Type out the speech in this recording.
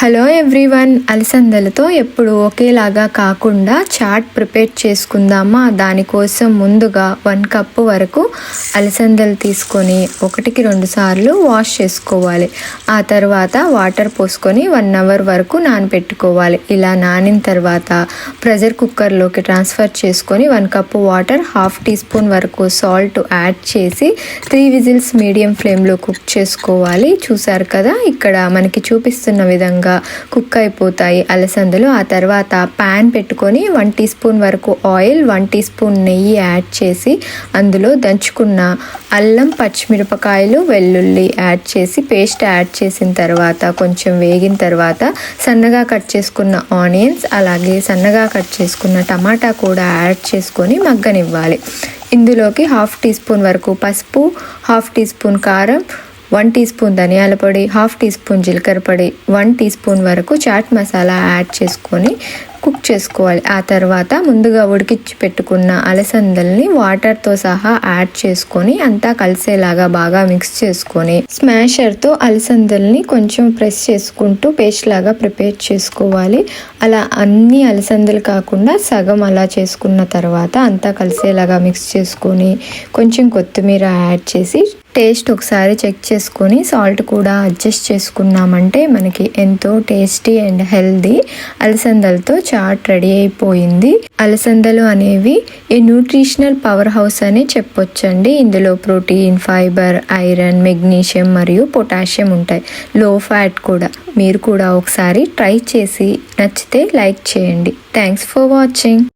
Hello everyone అలసందలతో ఎప్పుడు ఒకేలాగా కాకుండా చాట్ ప్రిపేర్ చేసుకుందామా? దానికోసం ముందుగా వన్ కప్పు వరకు అలసందలు తీసుకొని ఒకటికి రెండు సార్లు వాష్ చేసుకోవాలి. ఆ తర్వాత వాటర్ పోసుకొని వన్ అవర్ వరకు నానబెట్టుకోవాలి. ఇలా నానిన తర్వాత ప్రెషర్ కుక్కర్లోకి ట్రాన్స్ఫర్ చేసుకొని one cup water half teaspoon వరకు సాల్ట్ యాడ్ చేసి త్రీ విజిల్స్ మీడియం ఫ్లేమ్లో కుక్ చేసుకోవాలి. చూసారు కదా? ఇక్కడ మనకి చూపిస్తున్న విధంగా కుక్ అయిపోతాయి అలసందలు. ఆ తర్వాత ప్యాన్ పెట్టుకొని వన్ టీ స్పూన్ వరకు ఆయిల్ వన్ టీ స్పూన్ నెయ్యి యాడ్ చేసి అందులో దంచుకున్న అల్లం పచ్చిమిరపకాయలు వెల్లుల్లి యాడ్ చేసి పేస్ట్ యాడ్ చేసిన తర్వాత కొంచెం వేగిన తర్వాత సన్నగా కట్ చేసుకున్న ఆనియన్స్ అలాగే సన్నగా కట్ చేసుకున్న టమాటా కూడా యాడ్ చేసుకొని మగ్గనివ్వాలి. ఇందులోకి హాఫ్ టీ స్పూన్ వరకు పసుపు హాఫ్ టీ స్పూన్ కారం వన్ టీ స్పూన్ ధనియాల పొడి హాఫ్ టీ స్పూన్ జీలకర్ర పొడి వన్ టీ స్పూన్ వరకు చాట్ మసాలా యాడ్ చేసుకొని కుక్ చేసుకోవాలి. ఆ తర్వాత ముందుగా ఉడికిచ్చి పెట్టుకున్న అలసందల్ని వాటర్తో సహా యాడ్ చేసుకొని అంతా కలిసేలాగా బాగా మిక్స్ చేసుకొని స్మాషర్తో అలసందల్ని కొంచెం ప్రెస్ చేసుకుంటూ పేస్ట్ లాగా ప్రిపేర్ చేసుకోవాలి. అలా అన్ని అలసందలు కాకుండా సగం అలా చేసుకున్న తర్వాత అంతా కలిసేలాగా మిక్స్ చేసుకొని కొంచెం కొత్తిమీర యాడ్ చేసి టేస్ట్ ఒకసారి చెక్ చేసుకొని సాల్ట్ కూడా అడ్జస్ట్ చేసుకున్నామంటే మనకి ఎంతో టేస్టీ అండ్ హెల్దీ అలసందలతో చాట్ రెడీ అయిపోయింది. అలసందలు అనేవి ఏ న్యూట్రిషనల్ పవర్ హౌస్ అని చెప్పొచ్చండి. ఇందులో ప్రోటీన్ ఫైబర్ ఐరన్ మెగ్నీషియం మరియు పొటాషియం ఉంటాయి. లో ఫ్యాట్ కూడా. మీరు కూడా ఒకసారి ట్రై చేసి నచ్చితే లైక్ చేయండి. Thanks for watching.